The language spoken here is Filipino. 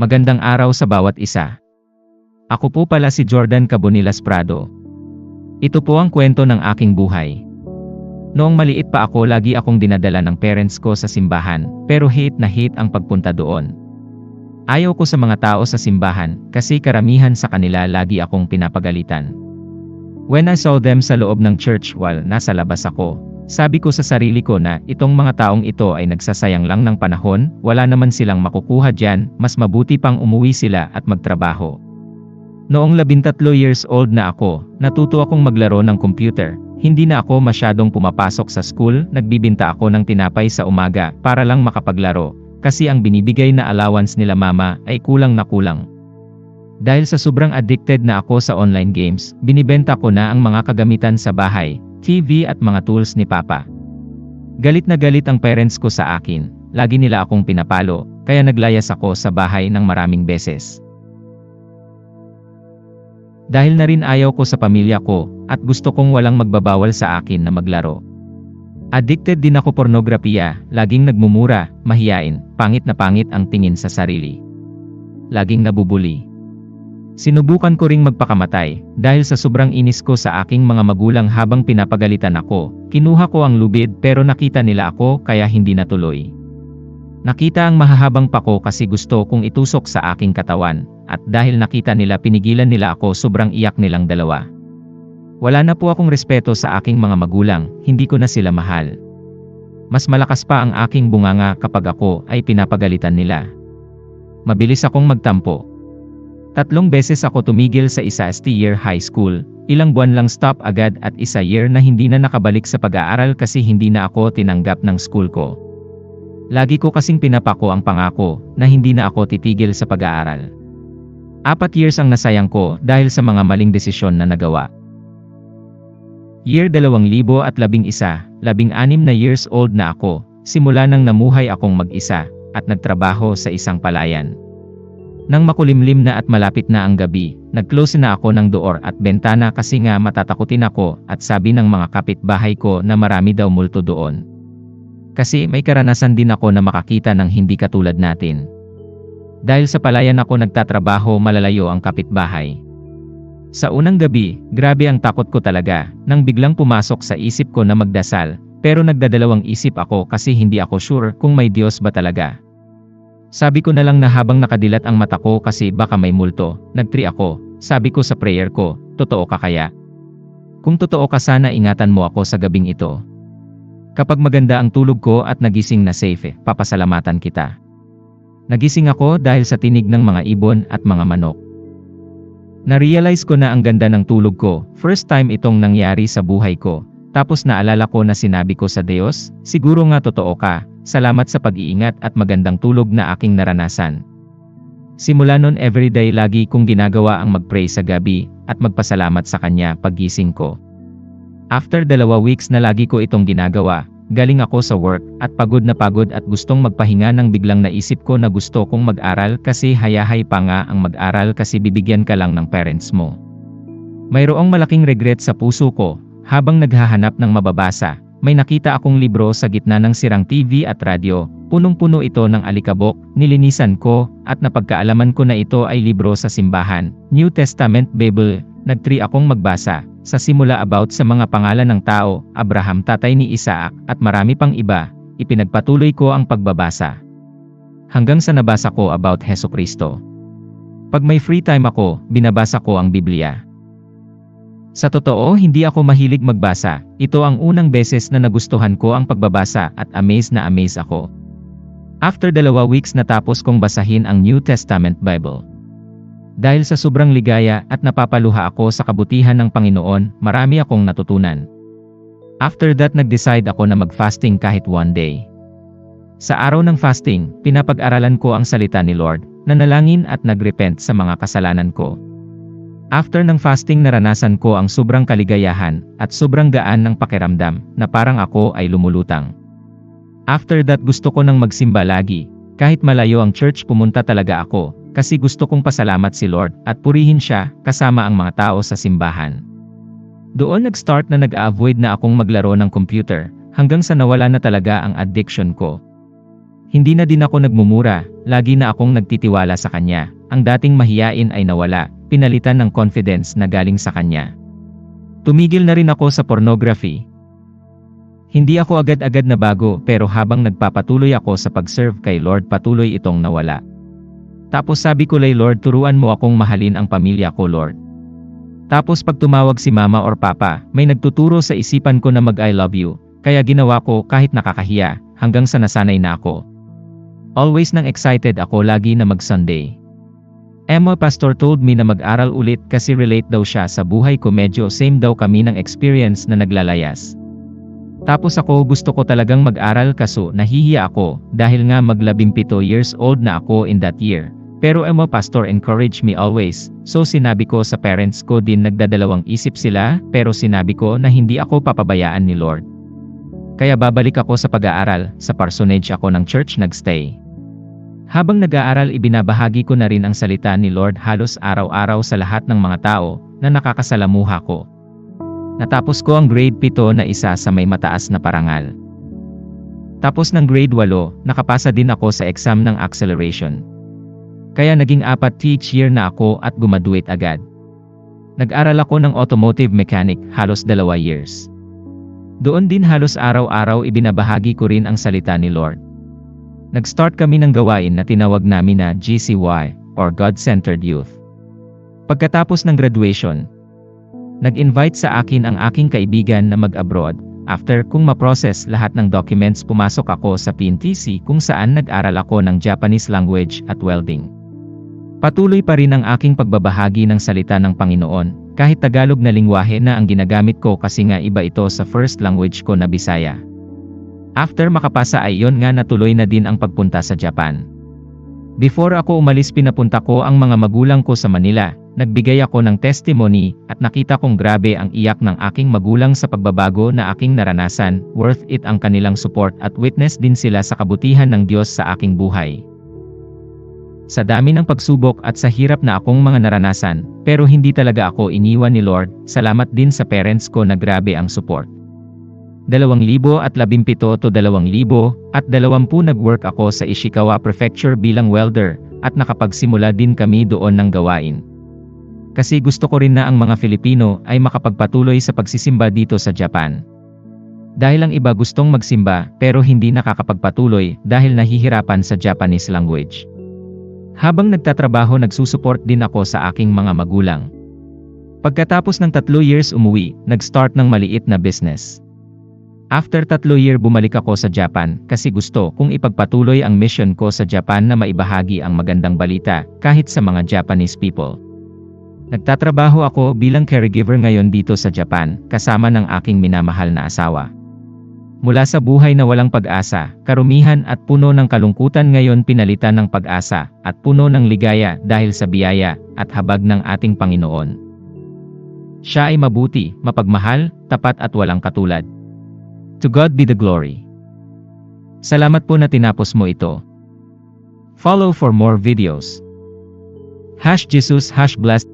Magandang araw sa bawat isa. Ako po pala si Jordan Cabonilas Prado. Ito po ang kwento ng aking buhay. Noong maliit pa ako lagi akong dinadala ng parents ko sa simbahan, pero hate na hate ang pagpunta doon. Ayaw ko sa mga tao sa simbahan, kasi karamihan sa kanila lagi akong pinapagalitan. When I saw them sa loob ng church while nasa labas ako, sabi ko sa sarili ko na itong mga taong ito ay nagsasayang lang ng panahon, wala naman silang makukuha dyan, mas mabuti pang umuwi sila at magtrabaho. Noong 13 years old na ako, natuto akong maglaro ng computer. Hindi na ako masyadong pumapasok sa school, nagbibinta ako ng tinapay sa umaga para lang makapaglaro, kasi ang binibigay na allowance nila mama ay kulang na kulang. Dahil sa sobrang addicted na ako sa online games, binibenta ko na ang mga kagamitan sa bahay, TV at mga tools ni Papa. Galit na galit ang parents ko sa akin, lagi nila akong pinapalo, kaya naglayas ako sa bahay ng maraming beses. Dahil na rin ayaw ko sa pamilya ko, at gusto kong walang magbabawal sa akin na maglaro. Addicted din ako pornografiya, laging nagmumura, mahiyain, pangit na pangit ang tingin sa sarili. Laging nabubuli. Sinubukan ko ring magpakamatay, dahil sa sobrang inis ko sa aking mga magulang habang pinapagalitan ako, kinuha ko ang lubid pero nakita nila ako kaya hindi natuloy. Nakita ang mahahabang pako kasi gusto kong itusok sa aking katawan, at dahil nakita nila pinigilan nila ako sobrang iyak nilang dalawa. Wala na po akong respeto sa aking mga magulang, hindi ko na sila mahal. Mas malakas pa ang aking bunganga kapag ako ay pinapagalitan nila. Mabilis akong magtampo, Tatlong beses ako tumigil sa isa year high school, ilang buwan lang stop agad at isa year na hindi na nakabalik sa pag-aaral kasi hindi na ako tinanggap ng school ko. Lagi ko kasing pinapako ang pangako na hindi na ako titigil sa pag-aaral. Apat years ang nasayang ko dahil sa mga maling desisyon na nagawa. Year 2011, labing anim na years old na ako, simula nang namuhay akong mag-isa, at nagtrabaho sa isang palayan. Nang makulimlim na at malapit na ang gabi, nag-close na ako ng door at bentana kasi nga matatakutin ako at sabi ng mga kapitbahay ko na marami daw multo doon. Kasi may karanasan din ako na makakita ng hindi katulad natin. Dahil sa palayan ako nagtatrabaho malalayo ang kapitbahay. Sa unang gabi, grabe ang takot ko talaga, nang biglang pumasok sa isip ko na magdasal, pero nagdadalawang isip ako kasi hindi ako sure kung may Diyos ba talaga. Sabi ko na lang na habang nakadilat ang mata ko kasi baka may multo, nagtri ako, sabi ko sa prayer ko, totoo ka kaya? Kung totoo ka sana ingatan mo ako sa gabing ito. Kapag maganda ang tulog ko at nagising na safe, papasalamatan kita. Nagising ako dahil sa tinig ng mga ibon at mga manok. Na-realize ko na ang ganda ng tulog ko, first time itong nangyari sa buhay ko, tapos naalala ko na sinabi ko sa Diyos, siguro nga totoo ka, Salamat sa pag-iingat at magandang tulog na aking naranasan. Simula nun everyday lagi kong ginagawa ang mag-pray sa gabi at magpasalamat sa Kanya paggising ko. After dalawa weeks na lagi ko itong ginagawa, galing ako sa work at pagod na pagod at gustong magpahinga nang biglang naisip ko na gusto kong mag-aral kasi hayahay pa nga ang mag-aral kasi bibigyan ka lang ng parents mo. Mayroong malaking regret sa puso ko habang naghahanap ng mababasa may nakita akong libro sa gitna ng sirang TV at radyo, punong-puno ito ng alikabok, nilinisan ko, at napagkaalaman ko na ito ay libro sa simbahan, New Testament Bible, nagtri akong magbasa, sa simula about sa mga pangalan ng tao, Abraham tatay ni Isaac, at marami pang iba, ipinagpatuloy ko ang pagbabasa. Hanggang sa nabasa ko about Heso Kristo. Pag may free time ako, binabasa ko ang Biblia. Sa totoo hindi ako mahilig magbasa, ito ang unang beses na nagustuhan ko ang pagbabasa at amaze na amaze ako. After dalawa weeks natapos kong basahin ang New Testament Bible. Dahil sa sobrang ligaya at napapaluha ako sa kabutihan ng Panginoon, marami akong natutunan. After that nag-decide ako na mag-fasting kahit one day. Sa araw ng fasting, pinapag-aralan ko ang salita ni Lord, nanalangin at nagrepent sa mga kasalanan ko. After ng fasting naranasan ko ang sobrang kaligayahan at sobrang gaan ng pakiramdam na parang ako ay lumulutang. After that gusto ko nang magsimba lagi, kahit malayo ang church pumunta talaga ako, kasi gusto kong pasalamat si Lord at purihin siya kasama ang mga tao sa simbahan. Doon nag-start na nag-avoid na akong maglaro ng computer, hanggang sa nawala na talaga ang addiction ko. Hindi na din ako nagmumura, lagi na akong nagtitiwala sa kanya. Ang dating mahiyain ay nawala, pinalitan ng confidence na galing sa kanya. Tumigil na rin ako sa pornography. Hindi ako agad-agad na bago pero habang nagpapatuloy ako sa pag-serve kay Lord patuloy itong nawala. Tapos sabi ko kay Lord turuan mo akong mahalin ang pamilya ko Lord. Tapos pag tumawag si mama or papa, may nagtuturo sa isipan ko na mag I love you, kaya ginawa ko kahit nakakahiya, hanggang sa nasanay na ako. Always nang excited ako lagi na mag-Sunday. Emma Pastor told me na mag-aral ulit kasi relate daw siya sa buhay ko medyo same daw kami ng experience na naglalayas. Tapos ako gusto ko talagang mag-aral kaso nahihiya ako dahil nga maglabimpito years old na ako in that year. Pero Emma Pastor encourage me always, so sinabi ko sa parents ko din nagdadalawang isip sila pero sinabi ko na hindi ako papabayaan ni Lord. Kaya babalik ako sa pag-aaral, sa parsonage ako ng church nagstay. Habang nag-aaral ibinabahagi ko na rin ang salita ni Lord halos araw-araw sa lahat ng mga tao na nakakasalamuha ko. Natapos ko ang grade 7 na isa sa may mataas na parangal. Tapos ng grade 8, nakapasa din ako sa exam ng acceleration. Kaya naging apat teach year na ako at gumaduate agad. Nag-aral ako ng automotive mechanic halos dalawa years. Doon din halos araw-araw ibinabahagi ko rin ang salita ni Lord. Nag-start kami ng gawain na tinawag namin na GCY or God-Centered Youth. Pagkatapos ng graduation, nag-invite sa akin ang aking kaibigan na mag-abroad. After kung ma-process lahat ng documents pumasok ako sa PNTC kung saan nag-aral ako ng Japanese language at welding. Patuloy pa rin ang aking pagbabahagi ng salita ng Panginoon, kahit Tagalog na lingwahe na ang ginagamit ko kasi nga iba ito sa first language ko na Bisaya. After makapasa ay yon nga natuloy na din ang pagpunta sa Japan. Before ako umalis pinapunta ko ang mga magulang ko sa Manila, nagbigay ako ng testimony at nakita kong grabe ang iyak ng aking magulang sa pagbabago na aking naranasan, worth it ang kanilang support at witness din sila sa kabutihan ng Diyos sa aking buhay. Sa dami ng pagsubok at sa hirap na akong mga naranasan, pero hindi talaga ako iniwan ni Lord, salamat din sa parents ko na grabe ang support. 2017 to 2000 at 20 nag-work ako sa Ishikawa Prefecture bilang welder at nakapagsimula din kami doon ng gawain. Kasi gusto ko rin na ang mga Filipino ay makapagpatuloy sa pagsisimba dito sa Japan. Dahil ang iba gustong magsimba pero hindi nakakapagpatuloy dahil nahihirapan sa Japanese language. Habang nagtatrabaho nagsusuport din ako sa aking mga magulang. Pagkatapos ng tatlo years umuwi, nag-start ng maliit na business. After tatlo year bumalik ako sa Japan kasi gusto kong ipagpatuloy ang mission ko sa Japan na maibahagi ang magandang balita kahit sa mga Japanese people. Nagtatrabaho ako bilang caregiver ngayon dito sa Japan kasama ng aking minamahal na asawa. Mula sa buhay na walang pag-asa, karumihan at puno ng kalungkutan ngayon pinalitan ng pag-asa at puno ng ligaya dahil sa biyaya at habag ng ating Panginoon. Siya ay mabuti, mapagmahal, tapat at walang katulad. To God be the glory. Salamat po na tinapos mo ito. Follow for more videos. Hash Jesus Hash Blessed